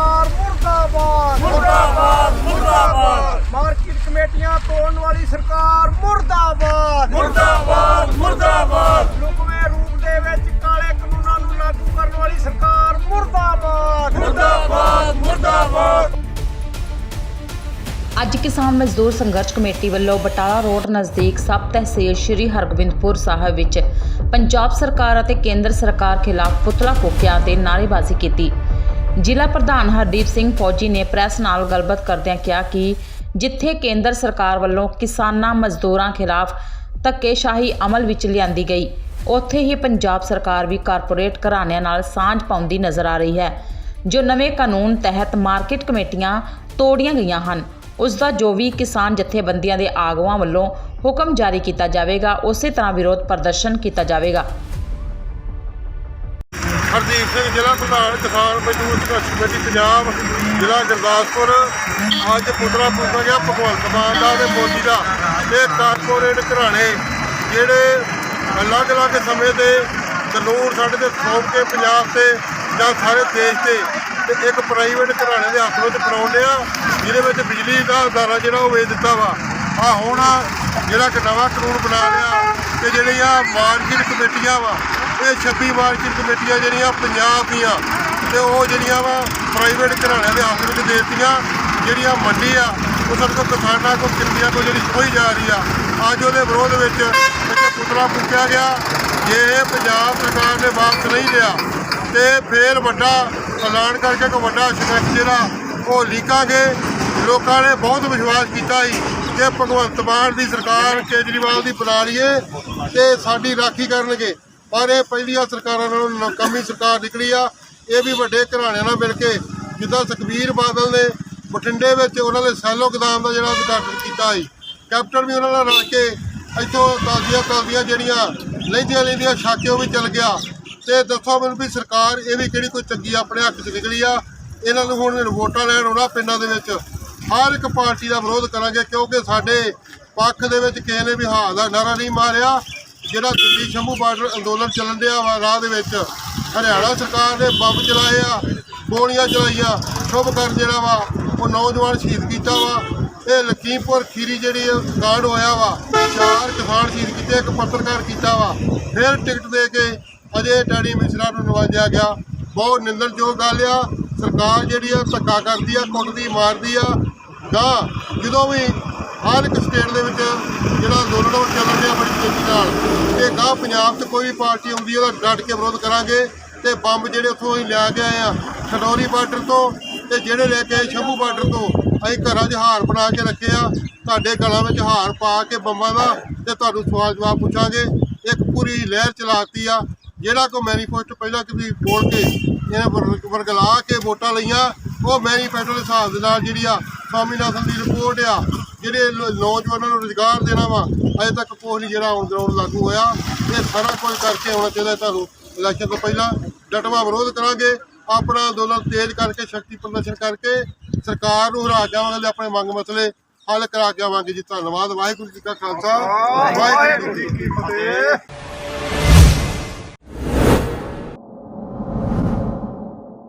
ਸਰਕਾਰ ਮੁਰਦਾਬਾਦ ਮੁਰਦਾਬਾਦ ਮੁਰਦਾਬਾਦ। ਮਾਰਕੀਟ ਕਮੇਟੀਆਂ ਤੋੜਨ ਵਾਲੀ ਸਰਕਾਰ ਮੁਰਦਾਬਾਦ। ਮੁਰਦਾਬਾਦ ਮੁਰਦਾਬਾਦ। ਲੁਕਵੇਂ ਰੂਪ ਦੇ ਵਿੱਚ ਕਾਲੇ ਕਾਨੂੰਨਾਂ ਨੂੰ ਲਾਗੂ ਕਰਨ ਵਾਲੀ ਸਰਕਾਰ ਮੁਰਦਾਬਾਦ। ਮੁਰਦਾਬਾਦ ਮੁਰਦਾਬਾਦ। ਅੱਜ ਕਿਸਾਨ ਮਜ਼ਦੂਰ ਸੰਘਰਸ਼ ਕਮੇਟੀ ਵੱਲੋਂ ਬਟਾਲਾ ਰੋਡ ਨਜ਼ਦੀਕ ਸਬ ਤਹਿਸੀਲ ਸ਼੍ਰੀ ਹਰਗੋਬਿੰਦਪੁਰ ਸਾਹਿਬ ਵਿੱਚ ਪੰਜਾਬ ਸਰਕਾਰ ਅਤੇ ਕੇਂਦਰ ਸਰਕਾਰ ਖਿਲਾਫ ਪੁਤਲਾ ਫੂਕਿਆ ਤੇ ਨਾਅਰੇਬਾਜ਼ੀ ਕੀਤੀ। ਜ਼ਿਲ੍ਹਾ ਪ੍ਰਧਾਨ ਹਰਦੀਪ ਸਿੰਘ ਫੌਜੀ ਨੇ ਪ੍ਰੈਸ ਨਾਲ ਗੱਲਬਾਤ ਕਰਦਿਆਂ ਕਿਹਾ ਕਿ ਜਿੱਥੇ ਕੇਂਦਰ ਸਰਕਾਰ ਵੱਲੋਂ ਕਿਸਾਨਾਂ ਮਜ਼ਦੂਰਾਂ ਖਿਲਾਫ ਧੱਕੇਸ਼ਾਹੀ ਅਮਲ ਵਿੱਚ ਲਿਆਂਦੀ ਗਈ, ਉੱਥੇ ਹੀ ਪੰਜਾਬ ਸਰਕਾਰ ਵੀ ਕਾਰਪੋਰੇਟ ਘਰਾਣਿਆਂ ਨਾਲ ਸਾਂਝ ਪਾਉਂਦੀ ਨਜ਼ਰ ਆ ਰਹੀ ਹੈ, ਜੋ ਨਵੇਂ ਕਾਨੂੰਨ ਤਹਿਤ ਮਾਰਕੀਟ ਕਮੇਟੀਆਂ ਤੋੜੀਆਂ ਗਈਆਂ ਹਨ। ਉਸ ਦਾ ਜੋ ਵੀ ਕਿਸਾਨ ਜਥੇਬੰਦੀਆਂ ਦੇ ਆਗੂਆਂ ਵੱਲੋਂ ਹੁਕਮ ਜਾਰੀ ਕੀਤਾ ਜਾਵੇਗਾ, ਉਸੇ ਤਰ੍ਹਾਂ ਵਿਰੋਧ ਪ੍ਰਦਰਸ਼ਨ ਕੀਤਾ ਜਾਵੇਗਾ। ਹਰਦੀਪ ਸਿੰਘ ਜ਼ਿਲ੍ਹਾ ਪ੍ਰਧਾਨ, ਕਿਸਾਨ ਮਜ਼ਦੂਰ ਸੰਘਰਸ਼ ਕਮੇਟੀ ਪੰਜਾਬ, ਜ਼ਿਲ੍ਹਾ ਗੁਰਦਾਸਪੁਰ। ਅੱਜ ਪੁਤਲਾ ਫੂਕਿਆ ਗਿਆ ਭਗਵੰਤ ਮਾਨ ਦਾ ਤੇ ਮੋਦੀ ਦਾ। ਇਹ ਕਾਰਪੋਰੇਟ ਘਰਾਣੇ ਜਿਹੜੇ ਅਲੱਗ-ਅਲੱਗ ਸਮੇਂ ਦੇ ਕਾਨੂੰਨ ਸਾਡੇ ਤੇ ਸੌਂਪ ਕੇ ਪੰਜਾਬ ਤੇ ਜਾਂ ਸਾਰੇ ਦੇਸ਼ ਤੇ ਤੇ ਇੱਕ ਪ੍ਰਾਈਵੇਟ ਘਰਾਣੇ ਦੇ ਹੱਥ ਵਿੱਚ ਫੜਾਉਂਦੇ ਆ, ਜਿਹਦੇ ਵਿੱਚ ਬਿਜਲੀ ਦਾ ਅਦਾਰਾ ਜਿਹੜਾ ਉਹ ਵੇਚ ਦਿੱਤਾ ਵਾ। ਆ ਹੁਣ ਜਿਹੜਾ ਇੱਕ ਨਵਾਂ ਕਾਨੂੰਨ ਬਣਾ ਲਿਆ ਤੇ ਜਿਹੜੀਆਂ ਮਾਰਕੀਟ ਕਮੇਟੀਆਂ ਵਾ ਇਹ 26 ਮਾਰਕੀਟ ਕਮੇਟੀਆਂ ਜਿਹੜੀਆਂ ਪੰਜਾਬ ਦੀਆਂ ਤੇ ਉਹ ਜਿਹੜੀਆਂ ਵਾ ਪ੍ਰਾਈਵੇਟ ਘਰਾਣਿਆਂ ਦੇ ਹੱਥ ਵਿੱਚ ਦੇ ਦਿੱਤੀਆਂ, ਜਿਹੜੀਆਂ ਮੰਡੀ ਆ, ਉਹ ਸਾਡੇ ਕੋਲ ਕਿਸਾਨਾਂ ਕੋਲ, ਕਿਰਤੀਆਂ ਕੋਲ ਜਿਹੜੀ ਖੋਈ ਜਾ ਰਹੀ ਆ, ਅੱਜ ਉਹਦੇ ਵਿਰੋਧ ਵਿੱਚ ਇੱਥੇ ਪੁਤਲਾ ਫੂਕਿਆ ਗਿਆ, ਜੇ ਪੰਜਾਬ ਸਰਕਾਰ ਨੇ ਵਾਪਸ ਨਹੀਂ ਲਿਆ ਤੇ ਫੇਰ ਵੱਡਾ ਐਲਾਨ ਕਰਕੇ ਇੱਕ ਵੱਡਾ ਸੰਘਰਸ਼ ਜਿਹੜਾ ਉਹ ਲੀਕਾਂਗੇ। ਲੋਕਾਂ ਨੇ ਬਹੁਤ ਵਿਸ਼ਵਾਸ ਕੀਤਾ ਸੀ ਕਿ ਭਗਵੰਤ ਮਾਨ ਦੀ ਸਰਕਾਰ ਕੇਜਰੀਵਾਲ ਦੀ ਬਣਾ ਲਈਏ ਤੇ ਸਾਡੀ ਰਾਖੀ ਕਰਨਗੇ। ਪਰ ਇਹ ਪਹਿਲੀਆਂ ਸਰਕਾਰਾਂ ਨਾਲੋਂ ਨਕਾਮੀ ਸਰਕਾਰ ਨਿਕਲੀ ਆ। ਇਹ ਵੀ ਵੱਡੇ ਘਰਾਣਿਆਂ ਨਾਲ ਮਿਲ ਕੇ ਜਿੱਦਾਂ ਸੁਖਬੀਰ ਬਾਦਲ ਨੇ ਬਠਿੰਡੇ ਵਿੱਚ ਉਹਨਾਂ ਨੇ ਸੈਲੋ ਗੋਦਾਮ ਦਾ ਜਿਹੜਾ ਉਦਘਾਟਨ ਕੀਤਾ ਸੀ। ਕੈਪਟਨ ਵੀ ਉਹਨਾਂ ਨਾਲ ਰਲ ਕੇ ਇੱਥੋਂ ਤਾਜ਼ੀਆਂ ਤਾਜ਼ੀਆਂ ਜਿਹੜੀਆਂ ਲੈਂਦੀਆਂ ਲੈਂਦੀਆਂ ਛਾਕਿਓ ਵੀ ਚੱਲ ਗਿਆ। ਤੇ ਦੱਸੋ ਮੈਨੂੰ ਵੀ ਸਰਕਾਰ ਇਹ ਵੀ ਕਿਹੜੀ ਕੋਈ ਚੰਗੀ ਆਪਣੇ ਹੱਕ 'ਚ ਨਿਕਲੀ ਆ? ਇਹਨਾਂ ਨੂੰ ਹੁਣ ਵੋਟਾਂ ਲੈਣ ਆਉਣਾ ਪਿੰਡਾਂ ਦੇ ਵਿੱਚ। ਹਰ ਇੱਕ ਪਾਰਟੀ ਦਾ ਵਿਰੋਧ ਕਰਾਂਗੇ ਕਿਉਂਕਿ ਸਾਡੇ ਪੱਖ ਦੇ ਵਿੱਚ ਕਿਸੇ ਨੇ ਵੀ ਹਾਂ ਦਾ ਨਾਰਾ ਨਹੀਂ ਮਾਰਿਆ। ਜਿਹੜਾ ਦਿੱਲੀ ਸ਼ੰਭੂ ਬਾਰਡਰ ਅੰਦੋਲਨ ਚੱਲਣ ਡਿਆ ਵਾ ਰਾਹ ਦੇ ਵਿੱਚ, ਹਰਿਆਣਾ ਸਰਕਾਰ ਨੇ ਬੰਬ ਚਲਾਏ ਆ ਗੋਲੀਆਂ ਚਲਾਈਆਂ, ਸ਼ੁਭ ਕਰ ਜਿਹੜਾ ਵਾ, ਉਹ ਨੌਜਵਾਨ ਸ਼ਹੀਦ ਕੀਤਾ ਵਾ। ਇਹ ਲਖੀਮਪੁਰ ਖੀਰੀ ਜਿਹੜੀ ਇਹ ਕਾਂਡ ਹੋਇਆ ਵਾ, ਚਾਰ ਕਿਸਾਨ ਸ਼ਹੀਦ ਕੀਤੇ, ਇੱਕ ਪੱਤਰਕਾਰ ਕੀਤਾ ਵਾ। ਫਿਰ ਟਿਕਟ ਦੇ ਕੇ ਅਜੇ ਡੈਡੀ ਮਿਸ਼ਰਾ ਨੂੰ ਨਵਾਜਿਆ ਗਿਆ। ਬਹੁਤ ਨਿੰਦਣਯੋਗ ਗੱਲ ਆ, ਸਰਕਾਰ ਜਿਹੜੀ ਆ, ਧੱਕਾ ਕਰਦੀ ਆ, ਕੁੱਟਦੀ, ਮਾਰਦੀ ਆ। ਗਾਂ ਜਦੋਂ ਵੀ ਹਰ ਇੱਕ ਸਟੇਟ ਦੇ ਵਿੱਚ ਜਿਹੜਾ ਅੰਦੋਲਨ ਉਹ ਚੱਲ ਰਿਹਾ ਬੜੀ ਤੇਜ਼ੀ ਨਾਲ ਤੇ ਗਾਂ ਪੰਜਾਬ 'ਚ ਕੋਈ ਵੀ ਪਾਰਟੀ ਆਉਂਦੀ ਉਹਦਾ ਡਟ ਕੇ ਵਿਰੋਧ ਕਰਾਂਗੇ ਤੇ ਬੰਬ ਜਿਹੜੇ ਉੱਥੋਂ ਅਸੀਂ ਲਿਆ ਕੇ ਆਏ ਆ ਖਡੌਰੀ ਬਾਰਡਰ ਤੋਂ ਤੇ ਜਿਹੜੇ ਲੈ ਕੇ ਆਏ ਸ਼ੰਭੂ ਬਾਰਡਰ ਤੋਂ, ਅਸੀਂ ਘਰਾਂ 'ਚ ਹਾਰ ਬਣਾ ਕੇ ਰੱਖੇ ਆ, ਤੁਹਾਡੇ ਗਲਾਂ ਵਿੱਚ ਹਾਰ ਪਾ ਕੇ ਬੰਬਾਂ ਦਾ ਤੇ ਤੁਹਾਨੂੰ ਸਵਾਲ ਜਵਾਬ ਪੁੱਛਾਂਗੇ। ਇੱਕ ਪੂਰੀ ਲਹਿਰ ਚਲਾਤੀ ਆ, ਜਿਹੜਾ ਕੋ ਮੈਨੀਫੈਸਟੋ ਪਹਿਲਾਂ ਤੁਸੀਂ ਬੋਲ ਕੇ ਇਹਨਾਂ ਵਰਗਲਾ ਕੇ ਵੋਟਾਂ ਲਈਆਂ, ਉਹ ਮੈਨੀਫੈਸਟੋ ਦੇ ਹਿਸਾਬ ਦੇ ਨਾਲ ਜਿਹੜੀ ਆ ਸਵਾਮੀਨਾਥਨ ਦੀ ਰਿਪੋਰਟ ਆ, ਜਿਹੜੇ ਨੌਜਵਾਨਾਂ ਨੂੰ ਰੁਜ਼ਗਾਰ ਦੇਣਾ ਵਾ, ਅਜੇ ਤੱਕ ਕੋਈ ਨਹੀਂ ਜਿਹੜਾ ਔਨ ਗਰਾਊਂਡ ਲਾਗੂ ਹੋਇਆ। ਇਹ ਸਾਰਾ ਕੁਝ ਕਰਕੇ ਆਉਣਾ ਚਾਹੀਦਾ ਤੁਹਾਨੂੰ। ਇਲੈਕਸ਼ਨ ਤੋਂ ਪਹਿਲਾਂ ਡਟਵਾ ਵਿਰੋਧ ਕਰਾਂਗੇ, ਆਪਣਾ ਅੰਦੋਲਨ ਤੇਜ਼ ਕਰਕੇ, ਸ਼ਕਤੀ ਪ੍ਰਦਰਸ਼ਨ ਕਰਕੇ, ਸਰਕਾਰ ਨੂੰ ਹਰਾ ਜਾਵਾਂਗੇ ਆਪਣੇ ਮੰਗ ਮਸਲੇ ਹੱਲ ਕਰਾ ਕੇ ਆਵਾਂਗੇ ਜੀ। ਧੰਨਵਾਦ। ਵਾਹਿਗੁਰੂ ਜੀ ਕਾ ਖਾਲਸਾ। ਵਾਹਿਗੁਰੂ ਜੀ ਕੀ ਫਤਿਹ।